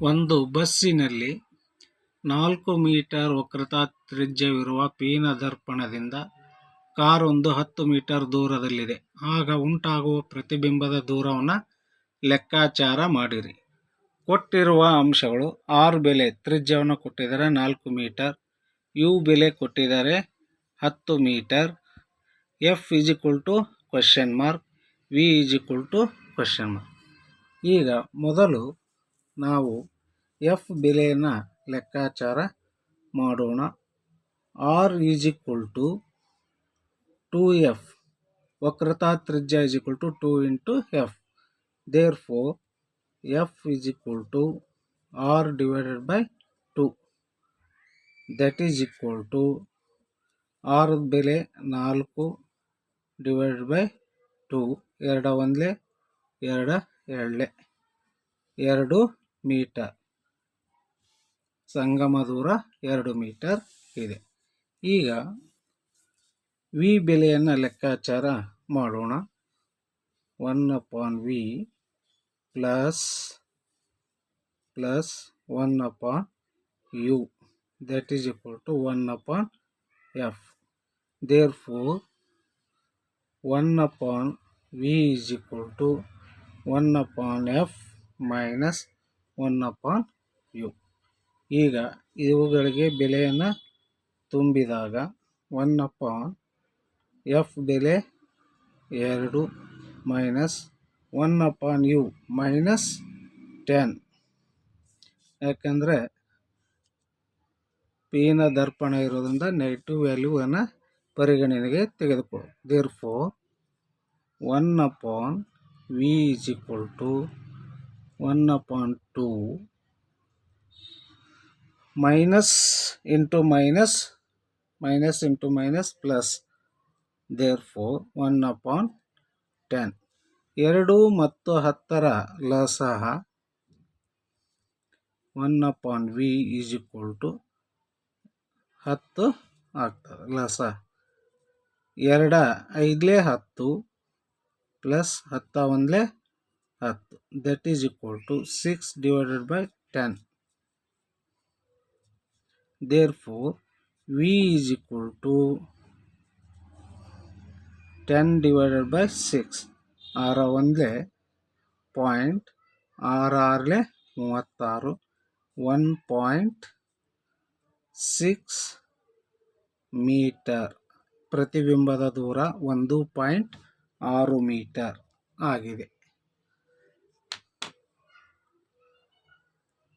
ಒಂದು ಬಸ್ಸಿನಲ್ಲಿ ನಾಲ್ಕು ಮೀಟರ್ ವಕ್ರತಾ ತ್ರಿಜ್ಯವಿರುವ ದರ್ಪಣದಿಂದ ಕಾರೊಂದು ಹತ್ತು ಮೀಟರ್ ದೂರದಲ್ಲಿದೆ. ಆಗ ಉಂಟಾಗುವ ಪ್ರತಿಬಿಂಬದ ದೂರವನ್ನು ಲೆಕ್ಕಾಚಾರ ಮಾಡಿರಿ. ಕೊಟ್ಟಿರುವ ಅಂಶಗಳು ಆರ್ ಬೆಲೆ ತ್ರಿಜ್ಯವನ್ನು ಕೊಟ್ಟಿದ್ದಾರೆ ನಾಲ್ಕು ಮೀಟರ್, ಯು ಬೆಲೆ ಕೊಟ್ಟಿದ್ದಾರೆ ಹತ್ತು metre, F equal to question mark, V equal to question mark. ಈಗ ಮೊದಲು ನಾವು ಎಫ್ ಬೆಲೆಯನ್ನ ಲೆಕ್ಕಾಚಾರ ಮಾಡೋಣ. R is equal to two F ವಕ್ರತಾ ತ್ರಿಜ್ಯ is equal to two into F therefore F is equal to R divided by two that is equal to R ಬೆಲೆ ನಾಲ್ಕು divided by to ಎರಡ ಒಂದಲೇ, ಎರಡ ಎರಡಲೆ. ಎರಡು ಮೀಟರ್. ಸಂಗಮ ದೂರ ಎರಡು ಮೀಟರ್ ಇದೆ. ಈಗ ವಿ ಬೆಲೆಯನ್ನು ಲೆಕ್ಕಾಚಾರ ಮಾಡೋಣ. One upon V plus plus one upon U that is equal to one upon F therefore one upon V is equal to one upon F minus one upon U. ಈಗ ಇವುಗಳಿಗೆ ಬೆಲೆಯನ್ನು ತುಂಬಿದಾಗ one upon F ಬೆಲೆ ಎರಡು minus one upon U minus ten. ಯಾಕಂದರೆ ಪಿನ ದರ್ಪಣ ಇರೋದ್ರಿಂದ ನೆಗೆಟಿವ್ ವ್ಯಾಲ್ಯೂವನ್ನು ಪರಿಗಣನೆಗೆ ತೆಗೆದುಕೊಳ್ಳಿ therefore one upon V is equal to one upon two minus into minus minus into minus plus therefore one upon ten ಎರಡು ಮತ್ತು ಹತ್ತರ ಲಸಹ one upon V is equal to ಹತ್ತು ಆಗ್ತದೆ ಲಸ ಎರಡ ಐದಲೇ ಹತ್ತು ಪ್ಲಸ್ ಹತ್ತ ಒಂದಲೇ ಹತ್ತು. That is equal to six divided by ten therefore we is equal to ten divided by six ಆರ ಒಂದೇ ಪಾಯಿಂಟ್ ಆರಾರಲೆ ಮೂವತ್ತಾರು. ಒನ್ ಪಾಯಿಂಟ್ ಸಿಕ್ಸ್ ಮೀಟರ್ ಪ್ರತಿಬಿಂಬದ ದೂರ ಒಂದು ಪಾಯಿಂಟ್ ಆರು ಮೀಟರ್ ಆಗಿದೆ.